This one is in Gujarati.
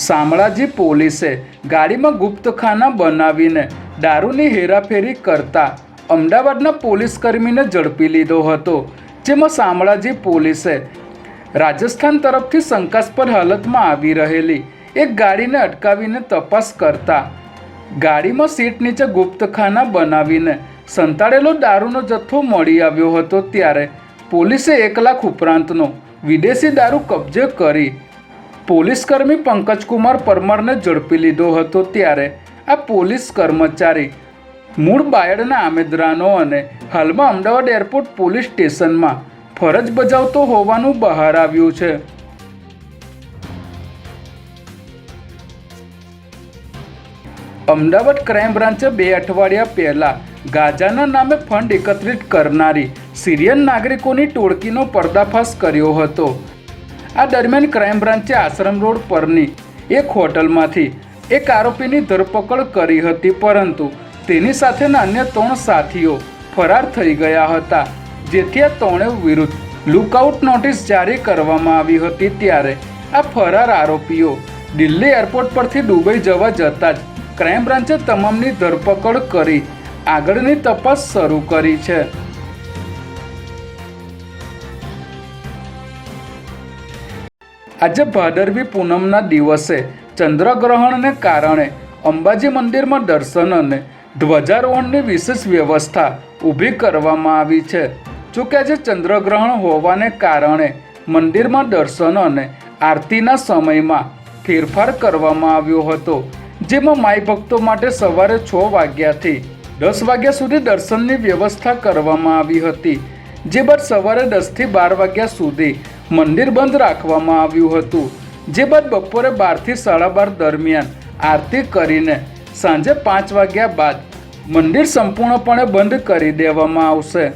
શામળાજી પોલીસે ગાડીમાં ગુપ્તખાના બનાવીને દારૂની હેરાફેરી કરતા અમદાવાદના પોલીસકર્મીને ઝડપી લીધો હતો, જેમાં શામળાજી પોલીસે રાજસ્થાન તરફથી શંકાસ્પદ હાલતમાં આવી રહેલી એક ગાડીને અટકાવીને તપાસ કરતા ગાડીમાં સીટ નીચે ગુપ્તખાના બનાવીને સંતાડેલો દારૂનો જથ્થો મળી આવ્યો હતો, ત્યારે પોલીસે એક લાખ ઉપરાંતનો વિદેશી દારૂ કબજે કરી પોલીસકર્મી પંકજકુમાર પરમારને ઝડપી લીધો હતો ત્યારે આ પોલીસ કર્મચારી મૂળ બાયડના આમેદરાનો અને હાલમાં અમદાવાદ એરપોર્ટ પોલીસ સ્ટેશનમાં ફરજ બજાવતો હોવાનું બહાર આવ્યું છે. અમદાવાદ ક્રાઇમ બ્રાન્ચે બે અઠવાડિયા પહેલા ગાજાના નામે ફંડ એકત્રિત કરનારી સિરિયન નાગરિકોની ટોળકીનો પર્દાફાશ કર્યો હતો. આ દરમિયાન ક્રાઇમ બ્રાન્ચે આશ્રમ રોડ પરની એક હોટલમાંથી એક આરોપીની ધરપકડ કરી હતી, પરંતુ તેની સાથેના અન્ય ત્રણ સાથીઓ ફરાર થઈ ગયા હતા, જેથી આ ત્રણેય વિરુદ્ધ લુકઆઉટ નોટિસ જારી કરવામાં આવી હતી. ત્યારે આ ફરાર આરોપીઓ દિલ્હી એરપોર્ટ પરથી દુબઈ જવા જતા જ ક્રાઇમ બ્રાન્ચે તમામની ધરપકડ કરી આગળની તપાસ શરૂ કરી છે. આજે ભાદરવી પૂનમના દિવસે ચંદ્રગ્રહણને કારણે અંબાજી મંદિરમાં દર્શન અને ધ્વજારોહણની વિશેષ વ્યવસ્થા ઊભી કરવામાં આવી છે. જોકે આજે ચંદ્રગ્રહણ હોવાને કારણે મંદિરમાં દર્શન અને આરતીના સમયમાં ફેરફાર કરવામાં આવ્યો હતો. જેમાં માઈ ભક્તો માટે સવારે છ વાગ્યાથી દસ વાગ્યા સુધી દર્શનની વ્યવસ્થા કરવામાં આવી હતી. જે બાદ સવારે દસથી બાર વાગ્યા સુધી મંદિર બંધ રાખવામાં આવ્યું હતું. જે બાદ બપોરે બારથી સાડા બાર દરમિયાન આરતી કરીને સાંજે પાંચ વાગ્યા બાદ મંદિર સંપૂર્ણપણે બંધ કરી દેવામાં આવશે.